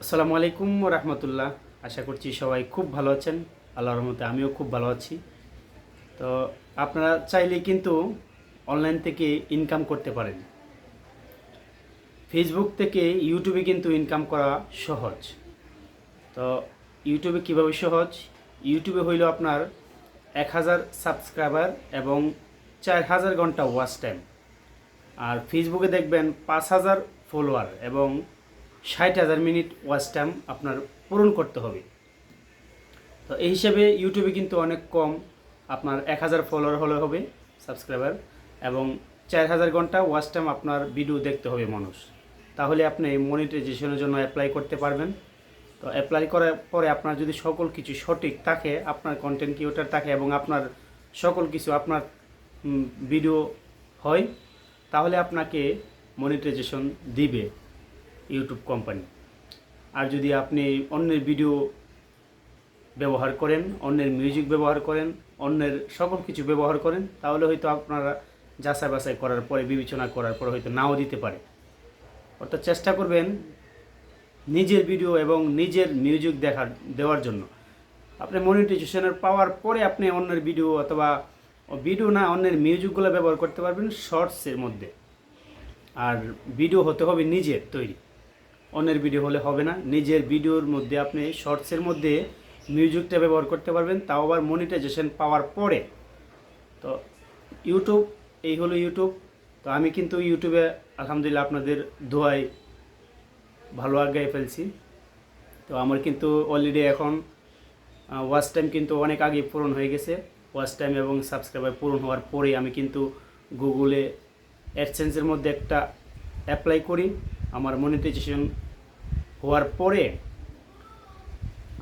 আসসালামু আলাইকুম রহমতুল্লাহ। আশা করছি সবাই খুব ভালো আছেন। আল্লাহর রহমতে আমিও খুব ভালো আছি। তো আপনারা চাইলে কিন্তু অনলাইন থেকে ইনকাম করতে পারেন। ফেসবুক থেকে ইউটিউবে কিন্তু ইনকাম করা সহজ। তো ইউটিউবে কীভাবে সহজ? ইউটিউবে হইল আপনার এক হাজার সাবস্ক্রাইবার এবং চার হাজার ঘণ্টা ওয়াচ টাইম আর ফেসবুকে দেখবেন পাঁচ হাজার ফলোয়ার এবং ষাট হাজার মিনিট ওয়াচ টাইম আপনার পূরণ করতে হবে। তো এই হিসাবে ইউটিউবে কিন্তু অনেক কম আপনার এক হাজার ফলোয়ার হলে হবে সাবস্ক্রাইবার এবং চার হাজার ঘণ্টা ওয়াচ টাইম আপনার ভিডিও দেখতে হবে মানুষ। তাহলে আপনি মনিটাইজেশনের জন্য অ্যাপ্লাই করতে পারবেন। তো অ্যাপ্লাই করার পরে আপনার যদি সকল কিছু সঠিক থাকে, আপনার কন্টেন্ট ক্রিয়েটার থাকে এবং আপনার সকল কিছু আপনার ভিডিও হয়, তাহলে আপনাকে মনিটাইজেশন দিবে। YouTube company. আর যদি আপনি অন্যের ভিডিও ব্যবহার করেন, অন্যের মিউজিক ব্যবহার করেন, অন্যের সকল কিছু ব্যবহার করেন, তাহলে হয়তো আপনারা যাচাই বাছাই করার পরে, বিবেচনা করার পরে হয়তো নাও দিতে পারে। অর্থাৎ চেষ্টা করবেন নিজের ভিডিও এবং নিজের মিউজিক দেখার দেওয়ার জন্য। আপনি মনিটাইজেশনের পাওয়ার পরে আপনি অন্যের ভিডিও অথবা ভিডিও না, অন্যের মিউজিকগুলো ব্যবহার করতে পারবেন শর্টসের মধ্যে। আর ভিডিও হতে হবে নিজের তৈরি। অন্যের ভিডিও হলে হবে না। নিজের ভিডিওর মধ্যে আপনি শর্টসের মধ্যে মিউজিকটা ব্যবহার করতে পারবেন, তাও আবার মনিটাইজেশন পাওয়ার পরে। তো ইউটিউব এই হলো ইউটিউব তো আমি কিন্তু ইউটিউবে আলহামদুলিল্লাহ আপনাদের দোয়ায় ভালো আগায় ফেলছি। তো আমার কিন্তু অলরেডি এখন ওয়াচ টাইম কিন্তু অনেক আগে পূরণ হয়ে গেছে। ওয়াচ টাইম এবং সাবস্ক্রাইবার পূরণ হওয়ার পরে আমি কিন্তু গুগলে অ্যাডসেন্সের মধ্যে একটা অ্যাপ্লাই করি। আমার মনিটাইজেশন হওয়ার পরে,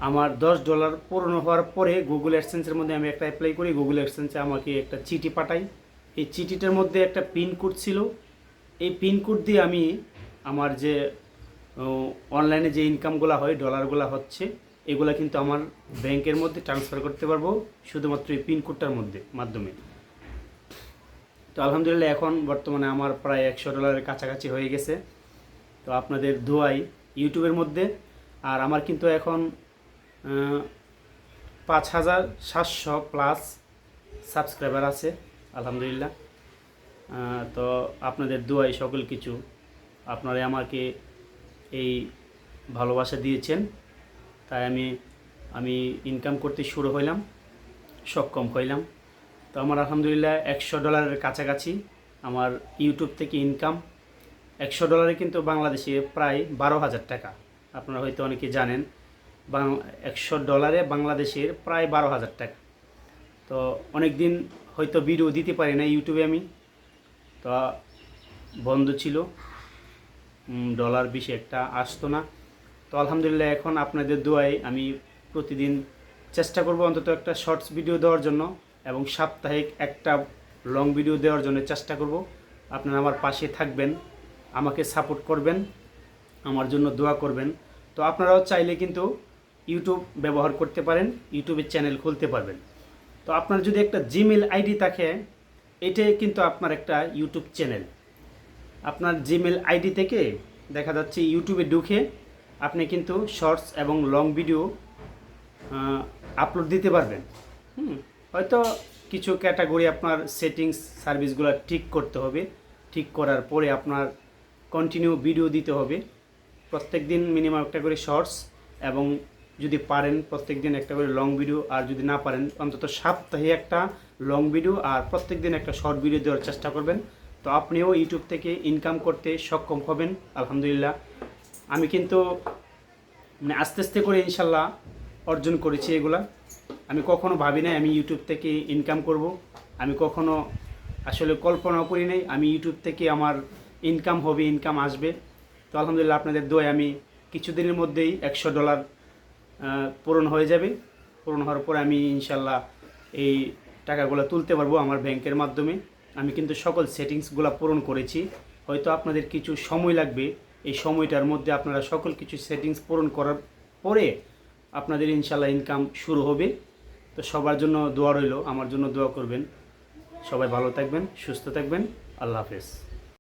আমার দশ ডলার পূরণ হওয়ার পরে গুগল অ্যাডসেন্সের মধ্যে আমি একটা অ্যাপ্লাই করি। গুগল অ্যাডসেন্সে আমাকে একটা চিঠি পাঠাই এই চিঠিটার মধ্যে একটা পিনকোড ছিল। এই পিনকোড দিয়ে আমি আমার যে অনলাইনে যে ইনকামগুলো হয় ডলারগুলো হচ্ছে, এগুলো কিন্তু আমার ব্যাংকের মধ্যে ট্রান্সফার করতে পারব শুধুমাত্র এই পিনকোডটার মধ্যে, মাধ্যমে। তো আলহামদুলিল্লাহ এখন বর্তমানে আমার প্রায় একশো ডলারের কাছাকাছি হয়ে গেছে। তো আপনাদের দোয়াই ইউটিউবের মধ্যে। আর আমার কিন্তু এখন পাঁচ হাজার সাতশো প্লাস সাবস্ক্রাইবার আছে, আলহামদুলিল্লাহ। তো আপনাদের দোয়াই সকল কিছু আপনারা আমাকে এই ভালোবাসা দিয়েছেন। তাই আমি আমি ইনকাম করতে শুরু হইলাম, সক্ষম হইলাম। তো আমার আলহামদুলিল্লাহ একশো ডলারের কাছাকাছি আমার ইউটিউব থেকে ইনকাম একশো ডলারে কিন্তু বাংলাদেশে প্রায় বারো হাজার টাকা। আপনারা হয়তো অনেকে জানেন একশো ডলারে বাংলাদেশের প্রায় বারো হাজার টাকা। তো অনেক দিন হয়তো ভিডিও দিতে পারি না ইউটিউবে আমি। তো বন্ধ ছিল। ডলার বেশি একটা আসতো না। তো আলহামদুলিল্লাহ এখন আপনাদের দোয়ায় আমি প্রতিদিন চেষ্টা করব অন্তত একটা শর্টস ভিডিও দেওয়ার জন্য এবং সাপ্তাহিক একটা লং ভিডিও দেওয়ার জন্য চেষ্টা করব। আপনারা আমার পাশে থাকবেন। আমাকে সাপোর্ট করবেন, আমার জন্য দোয়া করবেন। তো আপনারাও চাইলে কিন্তু ইউটিউব ব্যবহার করতে পারেন ইউটিউবের চ্যানেল খুলতে পারবেন। তো আপনার যদি একটা জিমেল আইডি থাকে, এটাই কিন্তু আপনার একটা ইউটিউব চ্যানেল আপনার জিমেল আইডি থেকে দেখা যাচ্ছে ইউটিউবে ঢুকে আপনি কিন্তু শর্টস এবং লং ভিডিও আপলোড দিতে পারবেন। হয়তো কিছু ক্যাটাগরি আপনার সেটিংস সার্ভিসগুলো ঠিক করতে হবে। ঠিক করার পরে আপনার কন্টিনিউ ভিডিও দিতে হবে। প্রত্যেক দিন মিনিমাম একটা করে শর্টস এবং যদি পারেন প্রত্যেক দিন একটা করে লং ভিডিও আর যদি না পারেন, অন্তত সপ্তাহে একটা লং ভিডিও আর প্রত্যেক দিন একটা শর্ট ভিডিও দেওয়ার চেষ্টা করবেন। তো আপনিও ইউটিউব থেকে ইনকাম করতে সক্ষম হবেন, আলহামদুলিল্লাহ। আমি কিন্তু মানে আস্তে আস্তে করে ইনশাল্লাহ অর্জন করেছি এগুলা। আমি কখনো ভাবি নাই আমি ইউটিউব থেকে ইনকাম করব। আমি কখনো আসলে কল্পনাও করি নাই আমি ইউটিউব থেকে আমার ইনকাম হবে, ইনকাম আসবে। তো আলহামদুলিল্লাহ আপনাদের দোয় আমি কিছুদিনের মধ্যেই একশো ডলার পূরণ হয়ে যাবে। পূরণ হওয়ার পরে আমি ইনশাল্লাহ এই টাকাগুলো তুলতে পারব আমার ব্যাংকের মাধ্যমে। আমি কিন্তু সকল সেটিংসগুলো পূরণ করেছি। হয়তো আপনাদের কিছু সময় লাগবে। এই সময়টার মধ্যে আপনারা সকল কিছু সেটিংস পূরণ করার পরে আপনাদের ইনশাল্লাহ ইনকাম শুরু হবে। তো সবার জন্য দোয়া রইল। আমার জন্য দোয়া করবেন। সবাই ভালো থাকবেন, সুস্থ থাকবেন। আল্লাহ হাফেজ।